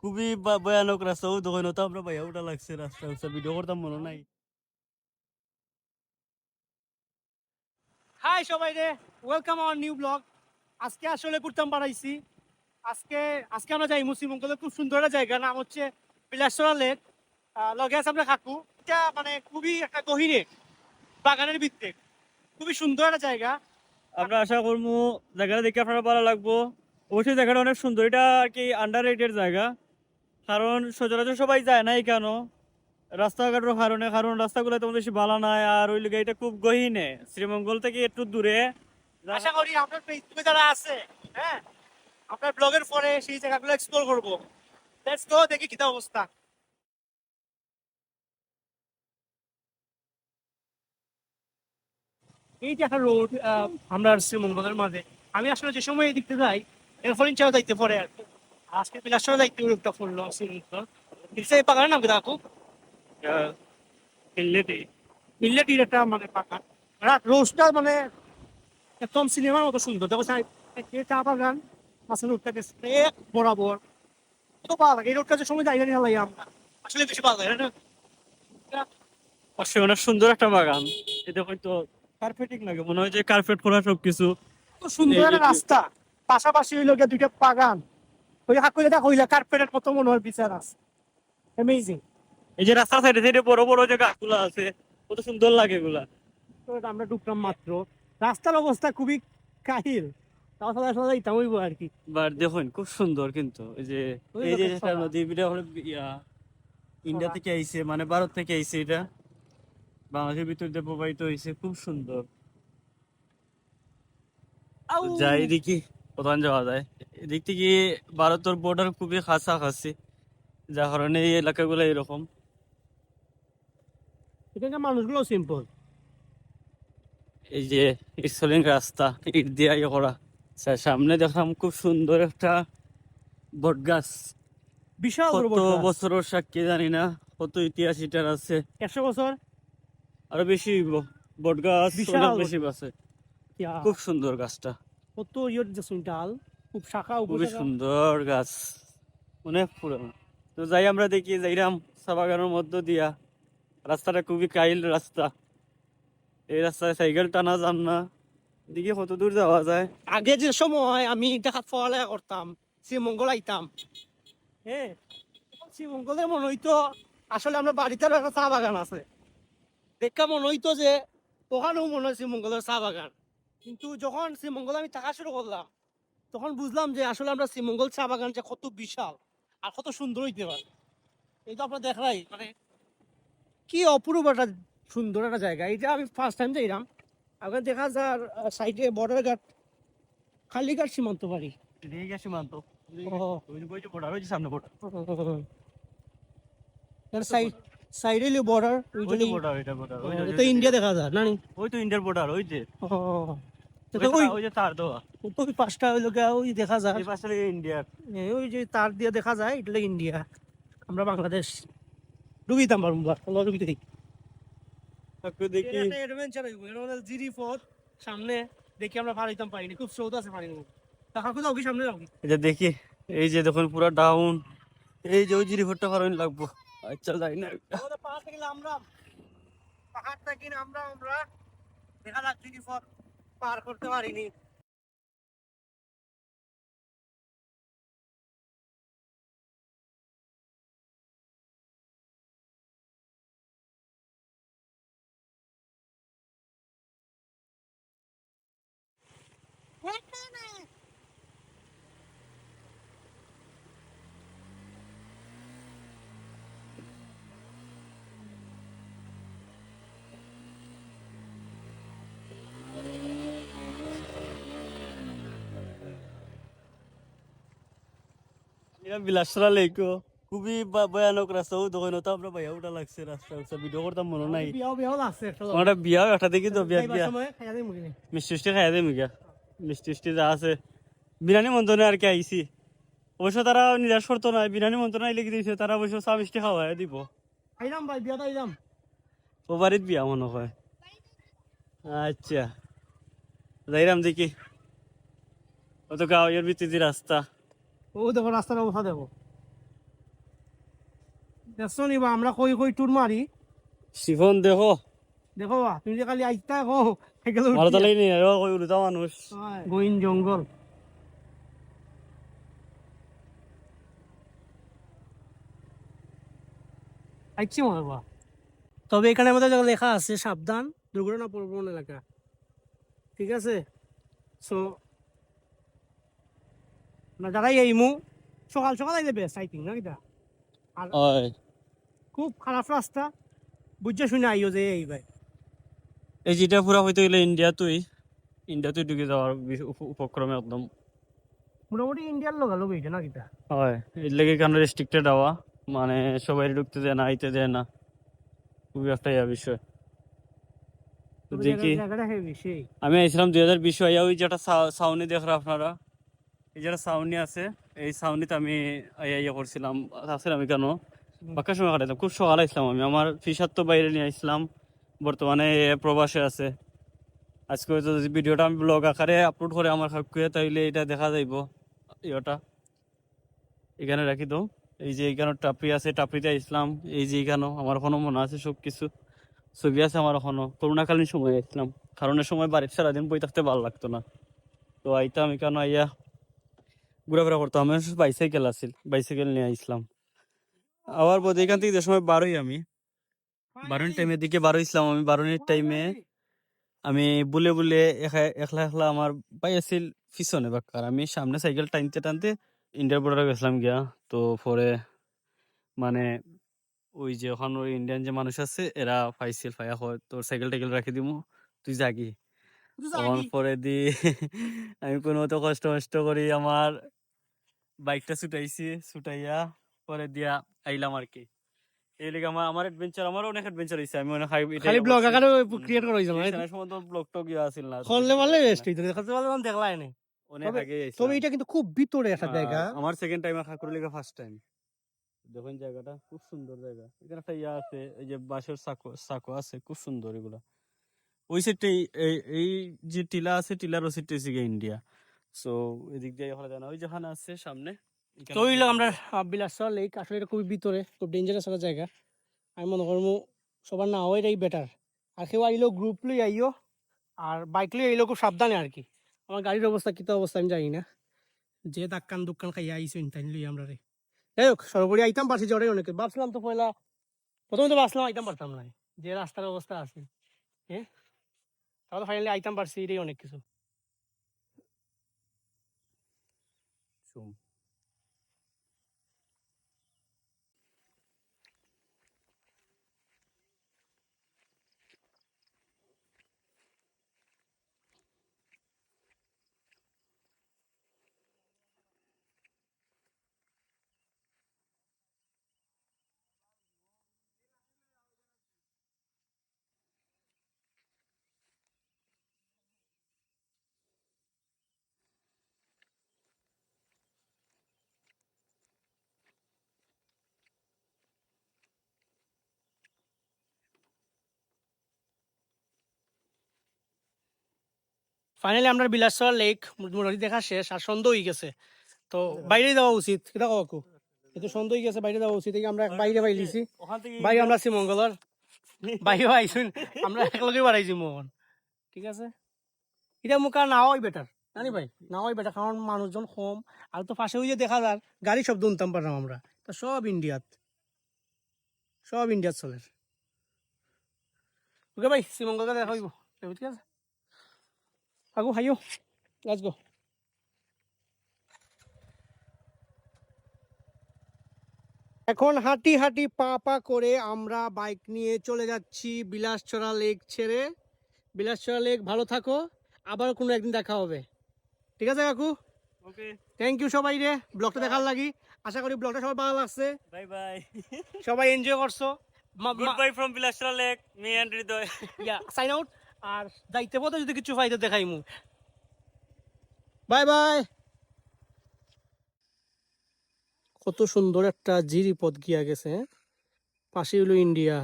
খুবই ভয়ানক রাস্তা ও দোকানে তো আমরা ভাইয়া ওটা লাগছে রাস্তা রাস্তা ভিডিও করতাম মনে নাই। হাই সবাই রে ওয়েলকাম আওয়ার নিউ ব্লগ আজকে আসলে ঘুরতাম বাড়াইছি আজকে আজকে আমরা যাই মুসলিমঙ্গলের খুব সুন্দর একটা জায়গা নাম হচ্ছে বিলাসরা লেক। লগে আছে আমরা কাকু। এটা মানে খুবই একটা গহিরে বাগানের ভিত্তে খুবই সুন্দর একটা জায়গা। আমরা আশা করব জায়গাটা দেখে আপনারা ভালো লাগবো। অবশ্যই জায়গাটা অনেক সুন্দর। এটা আর কি আন্ডার রেটেড জায়গা। কারণ সচরাচর সবাই যায় না কেন? রাস্তাঘাটের কারণে, কারণ রাস্তাগুলো তেমন বেশি ভালো নাই আর ওই লিগে এটা খুব গহীনে। শ্রীমঙ্গল থেকে একটু দূরে। আশা করি আপনার ফেসবুকে যারা আছে হ্যাঁ আপনার ব্লগের পরে সেই জায়গাগুলো এক্সপ্লোর করব। লেটস গো দেখি কিতা অবস্থা। এই যে একটা রোড আমরা শ্রীমঙ্গলের মাঝে। আমি আসলে যে সময় এই ইনশাল্লাহ যাইতে পরে আর কি। আজকে বাগানের নাম কি কাকু মিল্লেটির একটা মানে বাগান রাত মানে একদম সিনেমার মতো সুন্দর। দেখো সাই- চা বাগান মাছের রোডটা গেছে এক বরাবর। তো ভালো লাগে এই রোডটা যে সময় যাই না লাগে আমরা। আসলে বেশি ভালো লাগে না। পাশে অনেক সুন্দর একটা বাগান। এটা হয়তো কার্পেটিং লাগে। মনে হয় যে কার্পেট করা সবকিছু। সুন্দর রাস্তা। পাশাপাশি হইল গিয়ে দুইটা বাগান। ওই হাকুলে দেখা হইলা কার্পেটের কত মনে হয় বিচার আছে। অ্যামেজিং এই যে রাস্তা সাইডে সাইডে বড় বড় যে গাছগুলো আছে কত সুন্দর লাগে এগুলা। তো আমরা ঢুকলাম মাত্র। রাস্তার অবস্থা খুবই কাহিল। তাও সাদা সাদা ইতাম হইব আর কি। বাট দেখুন খুব সুন্দর কিন্তু। এই যে এই যে লোকের নদী এটা হলো ইন্ডিয়া থেকে আইছে মানে ভারত থেকে আইছে এটা। বাংলাদেশের ভিতর দিয়ে প্রবাহিত হয়েছে খুব সুন্দর! যাই এদিকে প্রধান যাওয়া যায়। এদিক থেকে ভারতের বর্ডার খুবই কাছাকাছি যার কারণে এই এলাকাগুলো এরকম। এখানকার মানুষগুলো সিম্পল এই যে রাস্তা ইট দিয়ে ইয়ে করা। সামনে দেখলাম খুব সুন্দর একটা বট গাছ। বিশাল কত বছরের সাক্ষী জানি না কত ইতিহাস এটার আছে। একশো বছর? আরও বেশি বট গাছ বিশাল বেশি আছে। খুব সুন্দর গাছটা। কত ইয়ের যে ডাল? খুব শাখা খুবই সুন্দর গাছ। অনেক পুরানো। তো যাই আমরা দেখি যাইরাম চা বাগানের মধ্য দিয়া। রাস্তাটা খুবই কাইল রাস্তা। এই রাস্তায় সাইকেল টানা যাম না। দেখি কত দূর যাওয়া যায়? আগে যে সময় আমি দেখা পড়ালেখা করতাম শ্রীমঙ্গল আইতাম। হ্যাঁ তখন শ্রীমঙ্গলের মনে হইতো আসলে আমরা বাড়িতে একটা চা বাগান আছে। দেখা মনে হইতো যে ওখানেও মনে হয় শ্রীমঙ্গলের চা বাগান। কিন্তু যখন শ্রীমঙ্গল আমি থাকা শুরু করলাম তখন বুঝলাম যে আসলে আমরা শ্রীমঙ্গল চা বাগান যে কত বিশাল আর কত সুন্দর হইতে পারে। এই তো আপনার দেখাই। মানে কি অপূর্ব একটা সুন্দর একটা জায়গা। এটা আমি ফার্স্ট টাইম যাইলাম আগে দেখা যার সাইডে বর্ডার ঘাট খালিঘাট সীমান্ত বাড়ি। এদিকে গেছি মানতো ও। ওই যে- ওই যে border, ওই যে সামনে border। সাইড সাইডে বর্ডার ওই যে border, ওই তো ইন্ডিয়া দেখা যায় না ওই তো ইন্ডিয়ার বর্ডার ওই যে। ওই যে তার দেওয়া। ওই পাঁচটা ওই লোকে ওই দেখা যায়। এই পাশে ইন্ডিয়ার ওই যে তার দিয়ে দেখা যায় এটা ইন্ডিয়া। আমরা বাংলাদেশ। ডুবিতাম বারবার দেখি দেখি অ্যাডভেঞ্চার হইব। এটা আমাদের জিরি পথ সামনে দেখি আমরা পারিতাম পারিনি। খুব আছে কোথাও কি সামনে এটা দেখি এই যে দেখুন পুরো ডাউন এই যে ওই যে রিপোর্টটা কারণ লাগবো। আচ্ছা যাই না। পাহাড় থেকে নামলাম। পাহাড় থেকে আমরা। দেখা যাক জিরি পথ পার করতে পারিনি। এটা বিলাসরা লেকো খুবই বা- ভয়ানক রাস্তা। ও দোকানে তো আমরা ভাইয়া ওটা লাগছে রাস্তা রাস্তা। ভিডিও করতাম মনে নাই। বিয়াও বিয়াও লাগছে একটা আমার একটা দেখি তো বিয়া বিয়া। সময় খাইয়া দিই মুখে মিষ্টি মিষ্টি খাইয়া দেয় মিগা মিষ্টি মিষ্টি যা আছে। বিরিয়ানি মন্ত্রণে আর কি আইসি অবশ্য তারা নিরাশ করতো না বিরিয়ানি মন্ত্রণে আইলে কি দিয়েছে তারা অবশ্য চা মিষ্টি খাওয়াই দিব। আইলাম ভাই বিয়াতে আইলাম। ও বাড়িত বিয়া মনে হয়। আচ্ছা। যাইরাম দেখি। অত ভিতরে যে রাস্তা। ও দেখো রাস্তার অবস্থা দেখো। দেখছ নিবা আমরা কই কই টুর মারি? শিফন দেখো। দেখো বা, তুমি যে খালি আইতা কো এগুলো ভালো তাহলে নি কই উল্টা মানুষ। গোইন জঙ্গল। আইছি মনে বা। তবে এখানে আমাদের লেখা আছে সাবধান দুর্ঘটনা প্রবণ এলাকা। ঠিক আছে? সো না যারাই এইমু সকাল সকাল আইলে বেস্ট আই থিঙ্ক না কিটা আর খুব খারাপ রাস্তা। বুঝছে শুনে আইও যে এই ভাই। এই যেটা পুরা হইতে গেলে ইন্ডিয়া তুই ইন্ডিয়া তুই ঢুকে যাওয়ার উপক্রমে একদম। মোটামুটি ইন্ডিয়ার লোক না কিটা হয়। এর লেগে কেন রেস্ট্রিক্টেড হওয়া? মানে সবাই ঢুকতে দেয় না আইতে দেয় না। খুবই একটা ইয়া বিষয়। দেখি। আমি আইছিলাম দুই হাজার বিশ ওই যেটা সা- ছাউনি দেখরা আপনারা এই যেটা ছাউনি আছে, এই ছাউনিতে আমি ইয়া করছিলাম আসছিলাম আমি কেন বাক্কা সময় কাটাইতাম। খুব সকাল আসলাম আমি। আমার ফিসার তো বাইরে নিয়ে আসলাম বর্তমানে প্রবাসে আছে। আজকে যদি ভিডিওটা আমি ব্লগ আকারে আপলোড করে আমার খাকুয়ে তাইলে এটা দেখা যাইব। ইয়েটা। এখানে রাখি তো। এই যে এখানে টাপরি আছে টাপরিতে আসলাম এই যে এখানেও। আমার এখনও মনে আছে সব কিছু ছবি আছে আমার এখনও। করোনাকালীন সময় আসলাম কারণের সময় বাড়ির সারাদিন বই থাকতে ভালো লাগতো না। তো আইতাম এখানে আইয়া ঘোরাফেরা করতাম। আমার বাইসাইকেল আছিল বাইসাইকেল নিয়ে আসলাম আবার বোধ এখান থেকে যে সময় বারোই আমি বারোনির টাইমের দিকে বারো ইসলাম আমি বারোনির টাইমে আমি বুলে বুলে একা- একলা একলা আমার ভাই আছিল পিছনে বাক্কার। আমি সামনে সাইকেল টানতে টানতে ইন্ডিয়ার বর্ডারে গেছিলাম গিয়া। তো পরে মানে ওই যে ওখানে ওই ইন্ডিয়ান যে মানুষ আছে এরা পাইছিল পাইয়া হয় তোর সাইকেল টাইকেল রাখি দিমু তুই জাগি পরে দি আমি কোনো মতো কষ্ট কষ্ট করি আমার বাইকটা ছুটাইছি ছুটাইয়া পরে দিয়া আইলাম আর কি এই লেগে আমার আমার অ্যাডভেঞ্চার আমার অনেক অ্যাডভেঞ্চার হইছে। আমি অনেক হাই খালি ব্লগ আকারে ক্রিয়েট করা হয়েছে এই সময় তো ব্লগ টক ইয়া আছিল না করলে মারলে রেস্ট হইতো দেখাতে পারলে দেখলাই নাই অনেক আগে আইছিলাম। তবে এটা কিন্তু খুব ভিতরে একটা আহ, জায়গা। আমার সেকেন্ড টাইম আর খাকুর লেগে ফার্স্ট টাইম দেখুন জায়গাটা খুব সুন্দর জায়গা। এখানে একটা ইয়া আছে এই যে বাঁশের সাঁকো সাঁকো আছে খুব সুন্দর এগুলা। ওই সাইডটা এই যে টিলা আছে টিলার ওই সাইডটা হচ্ছে ইন্ডিয়া। সো এদিক দিয়ে হলে জানা ওই যেখানে আছে সামনে তো ওই আমরা বিলাসা লেক। আসলে এটা খুবই ভিতরে খুব ডেঞ্জারাস একটা জায়গা। আমি মনে করব সবার না হয় এটাই বেটার আর কেউ আইলেও গ্রুপ লই আইও আর বাইক লই আইলেও খুব সাবধানে আর কি। আমার গাড়ির অবস্থা কিতা অবস্থা আমি জানি না। যে দাক্কান দুক্কান খাইয়া আইসো ইনতাইন লই আমরা রে। যাই হোক সর্বোপরি আইতাম পারছি জড়ে অনেক। ভাবছিলাম তো পয়লা প্রথমে তো ভাবছিলাম আইতাম পারতাম না। যে রাস্তার অবস্থা আছে হ্যাঁ? তাহলে ফাইনালি আইতাম পারছি এটাই অনেক কিছু সুম। ফাইনালি আমরা বিলাসর লেক মোটামুটি দেখা শেষ, আর সন্ধ্যা হয়ে গেছে। তো বাইরে যাওয়া উচিত কিটা কাকু? কিন্তু সন্ধ্যা হয়ে গেছে, বাইরে যাওয়া উচিত। আমরা বাইরে বাইলিছি বাইরে আমরা আছি মঙ্গলর বাইরে আইসুন, আমরা একলগে বাড়াইছি মোহন। ঠিক আছে? এটা মোক আর নাওয়াই বেটার জানি ভাই, নাওয়াই বেটার কারণ মানুষজন কম। আর তো পাশে ওই দেখা যার, গাড়ি শব্দ উনতাম পারলাম আমরা। তা সব ইন্ডিয়াত। সব ইন্ডিয়াত চলে। ওকে ভাই, শ্রীমঙ্গলকে দেখা হইব। ঠিক আছে? আগু হাইও লেটস গো এখন হাঁটি হাঁটি পা পা করে আমরা বাইক নিয়ে চলে যাচ্ছি বিলাসচড়া লেক ছেড়ে। বিলাসচড়া লেক ভালো থাকো। আবার কোনো একদিন দেখা হবে। ঠিক আছে কাকু? ওকে থ্যাংক ইউ সবাই রে। ব্লগটা দেখার লাগি। আশা করি ব্লগটা সবার ভালো লাগছে। বাই বাই সবাই এনজয় করছ। Good bye from বিলাসরা lake me and Hriday sign out আর যাইতে পথে যদি কিছু ফাইতে দেখাইমু বাই বাই। কত সুন্দর একটা জিরি পথ গিয়া গেছে হ্যাঁ? পাশে হলো ইন্ডিয়া।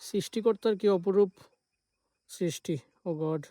সৃষ্টিকর্তার কি অপরূপ সৃষ্টি? Oh god.